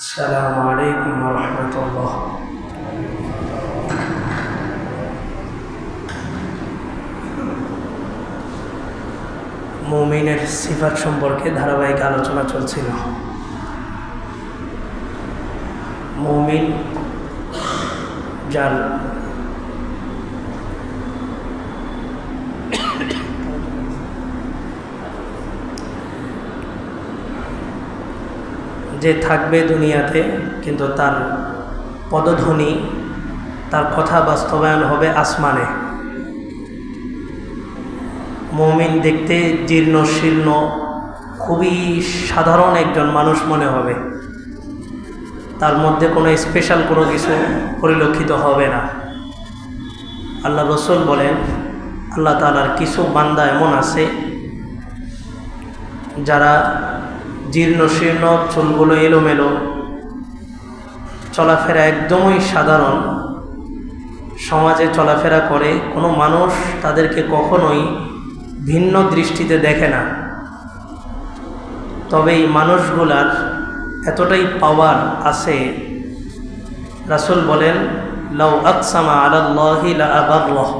السلام عليكم ورحمة الله মুমিনের সিফাত সম্পর্কে ধারাবাহিক আলোচনা চলছিল মুমিন যার যে থাকবে দুনিয়াতে, কিন্তু তার পদধ্বনি, তার কথা বাস্তবায়ন হবে আসমানে। মমিন দেখতে জীর্ণ, শীর্ণ, খুবই সাধারণ একজন মানুষ মনে হবে। তার মধ্যে কোনো স্পেশাল কোনো কিছু পরিলক্ষিত হবে না। আল্লাহ রসুল বলেন, আল্লাহ তালার কিছু বান্দা এমন আছে, যারা জীর্ণ শীর্ণ চুলগুলো এলোমেলো। চলাফেরা একদমই সাধারণ। সমাজে চলাফেরা করে কোনো মানুষ তাদেরকে কখনোই ভিন্ন দৃষ্টিতে দেখে না। তবে এই মানুষগুলার এতটাই পাওয়ার আছে, রাসুল বলেন, লাউ আকসামা আলাল্লাহি লা আবারলহ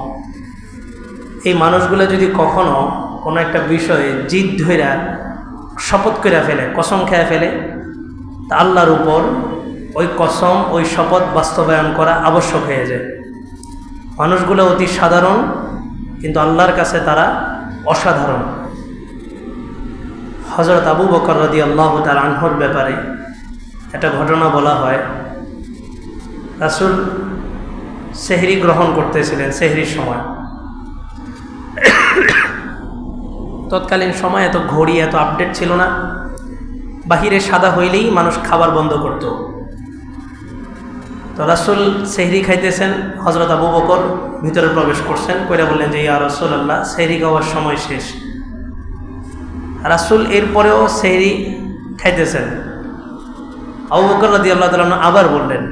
এই মানুষগুলো যদি কখনো কোনো একটা বিষয়ে জিদ ধইরা শপথ করে ফেলে, কসম খেয়ে ফেলে। তা আল্লাহর উপর ওই কসম, ওই শপথ বাস্তবায়ন করা আবশ্যক হয়ে যায়। মানুষগুলো অতি সাধারণ, কিন্তু আল্লাহর কাছে তারা অসাধারণ। হজরত আবু বকর রদি আল্লাহ তার আনহর ব্যাপারে একটা ঘটনা বলা হয়। রাসুল সেহরি গ্রহণ করতেছিলেন, সেহরির সময়। তৎকালীন সময় এত ঘড়ি, এত আপডেট ছিল না। বাহিরে সাদা হইলেই মানুষ খাবার বন্ধ করত। তো রাসুল সেহরি খাইতেছেন হজরত আবু বকর ভিতরে প্রবেশ করছেন, কইরা বললেন যে, ইয়া রসুল আল্লাহ সেহরি খাওয়ার সময় শেষ। রাসুল এরপরেও সেহরি খাইতেছেন। আবু বকর রাদি আল্লাহ তালন আবার বললেন,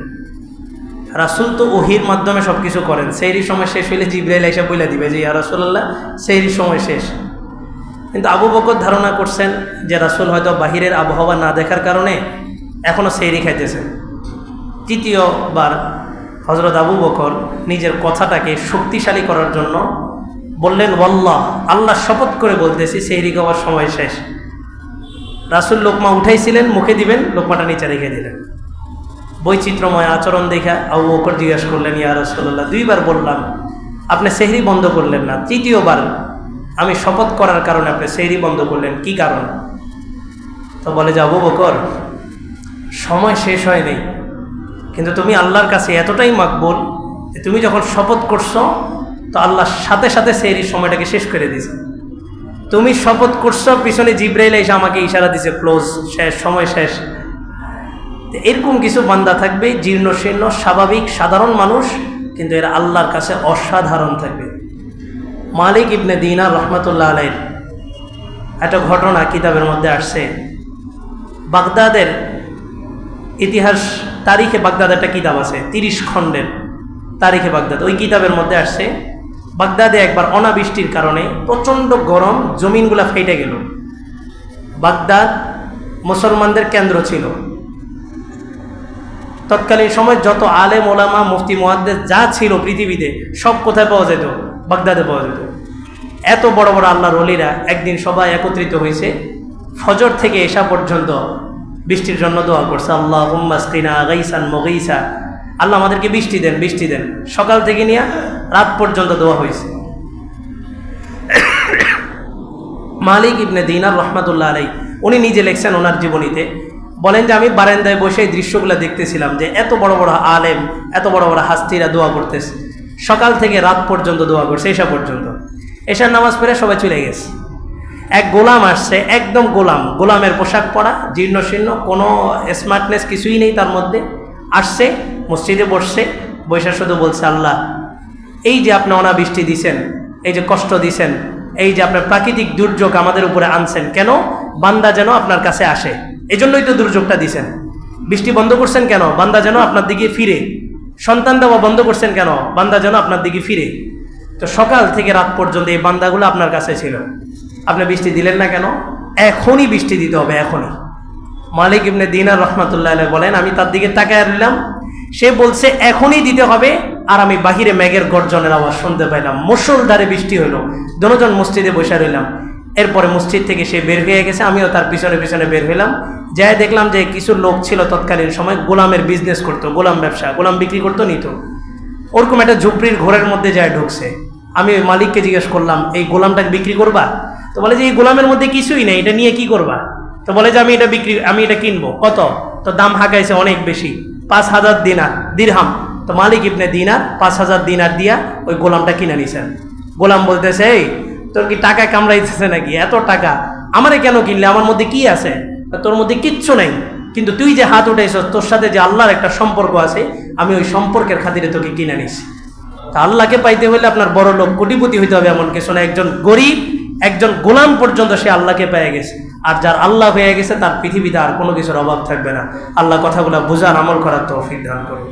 রাসুল তো ওহির মাধ্যমে সব কিছু করেন। সেহরির সময় শেষ হইলে জিব্রাইল এসে বইলা দিবে যে, ইয়া রসুল্লাহ সেহরির সময় শেষ। কিন্তু আবু বকর ধারণা করছেন যে রাসুল হয়তো বাহিরের আবহাওয়া না দেখার কারণে এখনও সেইরি খাইতেছেন। তৃতীয়বার হজরত আবু বকর নিজের কথাটাকে শক্তিশালী করার জন্য বললেন, ওয়াল্লাহ, আল্লাহ শপথ করে বলতেছি সেইরি খাওয়ার সময় শেষ। রাসুল লোকমা উঠাইছিলেন, মুখে দিবেন, লোকমাটা নিচে রেখে দিলেন। বৈচিত্র্যময় আচরণ দেখা আবু বকর জিজ্ঞাসা করলেন, ইয়া রসুল্লাহ দুইবার বললাম, আপনি সেহরি বন্ধ করলেন না। তৃতীয়বার আমি শপথ করার কারণে আপনি সেইরি বন্ধ করলেন, কি কারণ? তো বলে যে, আবু বকর, সময় শেষ হয়নি। কিন্তু তুমি আল্লাহর কাছে এতটাই মাকবুল যে তুমি যখন শপথ করছ, তো আল্লাহর সাথে সাথে সেইরির সময়টাকে শেষ করে দিয়েছে। তুমি শপথ করছ, পিছনে জিব্রাইল এসে আমাকে ইশারা দিছে ক্লোজ, শেষ, সময় শেষ। এরকম কিছু বান্দা থাকবে জীর্ণ শীর্ণ স্বাভাবিক, সাধারণ মানুষ, কিন্তু এরা আল্লাহর কাছে অসাধারণ থাকবে। মালিক ইবনে দিনা রহমতুল্লাহ আলাইর। একটা ঘটনা কিতাবের মধ্যে আসছে। বাগদাদের ইতিহাস, তারিখে বাগদাদ একটা কিতাব আছে, তিরিশ খণ্ডের তারিখে বাগদাদ। ওই কিতাবের মধ্যে আসছে, বাগদাদে একবার অনাবৃষ্টির কারণে প্রচণ্ড গরম, জমিনগুলা ফেটে গেল। বাগদাদ মুসলমানদের কেন্দ্র ছিল। তৎকালীন সময় যত আলেম, ওলামা, মুফতি মোয়াদ্দের যা ছিল পৃথিবীতে, সব কোথায় পাওয়া যেত? বাগদাদে পাওয়া যেত এত বড় বড় আল্লাহর অলিরা একদিন সবাই একত্রিত হয়েছে। ফজর থেকে এসা পর্যন্ত বৃষ্টির জন্য দোয়া করছে আল্লাহ হুম্মাস্তিনা গাইসান মগইসা আল্লাহ আমাদেরকে বৃষ্টি দেন বৃষ্টি দেন। সকাল থেকে নিয়ে রাত পর্যন্ত দোয়া হয়েছে। মালিক ইবনে দিনার রহমাতুল্লাহ আলাই উনি নিজে লেখছেন ওনার জীবনীতে। বলেন যে, আমি বারান্দায় বসে এই দৃশ্যগুলো দেখতেছিলাম যে, এত বড় বড় আলেম, এত বড় বড় হাস্তিরা দোয়া করতেছে। সকাল থেকে রাত পর্যন্ত দোয়া করছে এসা পর্যন্ত। এসার নামাজ পড়ে সবাই চলে গেছে। এক গোলাম আসছে, একদম গোলাম। গোলামের পোশাক পরা, জীর্ণ শীর্ণ, কোনো স্মার্টনেস কিছুই নেই তার মধ্যে। আসছে, মসজিদে বসছে বৈশা শুধু বলছে, আল্লাহ, এই যে আপনি অনাবৃষ্টি দিছেন, এই যে কষ্ট দিছেন, এই যে আপনার প্রাকৃতিক দুর্যোগ আমাদের উপরে আনছেন, কেন বান্দা যেন আপনার কাছে আসে? এজন্যই তো দুর্যোগটা দিছেন। বৃষ্টি বন্ধ করছেন কেন? বান্দা যেন আপনার দিকে ফিরে। সন্তান দেওয়া বন্ধ করছেন কেন? বান্দা যেন আপনার দিকে ফিরে। তো সকাল থেকে রাত পর্যন্ত এই বান্দাগুলো আপনার কাছে ছিল। আপনি বৃষ্টি দিলেন না কেন? এখনই বৃষ্টি দিতে হবে, এখনই। মালিক ইবনে দিনার রহমাতুল্লাহ বলেন, আমি তার দিকে তাকায় রইলাম। সে বলছে, এখনই দিতে হবে। আর আমি বাহিরে মেঘের গর্জনের আওয়াজ শুনতে পাইলাম। মুসলধারে বৃষ্টি হলো দুজন মসজিদে বসে রইলাম। এরপরে মসজিদ থেকে সে বের হয়ে গেছে, আমিও তার পিছনে পিছনে বের হইলাম। যাই দেখলাম যে কিছু লোক ছিল তৎকালীন সময় গোলামের বিজনেস করতো, গোলাম ব্যবসা, গোলাম বিক্রি করতো, নিত। ওরকম একটা ঝুপড়ির ঘোরের মধ্যে যায় ঢুকছে। আমি ওই মালিককে জিজ্ঞেস করলাম, এই গোলামটাকে বিক্রি করবা? তো বলে যে, এই গোলামের মধ্যে কিছুই নেই, এটা নিয়ে কি করবা? তো বলে যে, আমি এটা বিক্রি, আমি এটা কিনবো। কত? তো দাম হাঁকাইছে অনেক বেশি, পাঁচ হাজার দিনার, দিরহাম। তো মালিক ইবনে দিনার, পাঁচ হাজার দিনার দিয়া ওই গোলামটা কিনে নিছেন গোলাম বলতেছে, এই তোর কি টাকা কামড়াইতেছে নাকি? এত টাকা। আমারে কেন কিনলে? আমার মধ্যে কি আছে? তোর মধ্যে কিচ্ছু নাই। কিন্তু তুই যে হাত উঠাইছ তোর সাথে যে আল্লাহর একটা সম্পর্ক আছে, আমি ওই সম্পর্কের খাতিরে তোকে কিনে নিছি তা আল্লাহকে পাইতে হলে আপনার বড় লোক, কোটিপতি হইতে হবে এমন কিছু না। একজন গরিব, একজন গোলাম পর্যন্ত সে আল্লাহকে পেয়ে গেছে। আর যার আল্লাহ হয়ে গেছে, তার পৃথিবীতে আর কোনো কিছুর অভাব থাকবে না। আল্লাহ কথাগুলো বোঝার আমল করার তৌফিক দান করুন।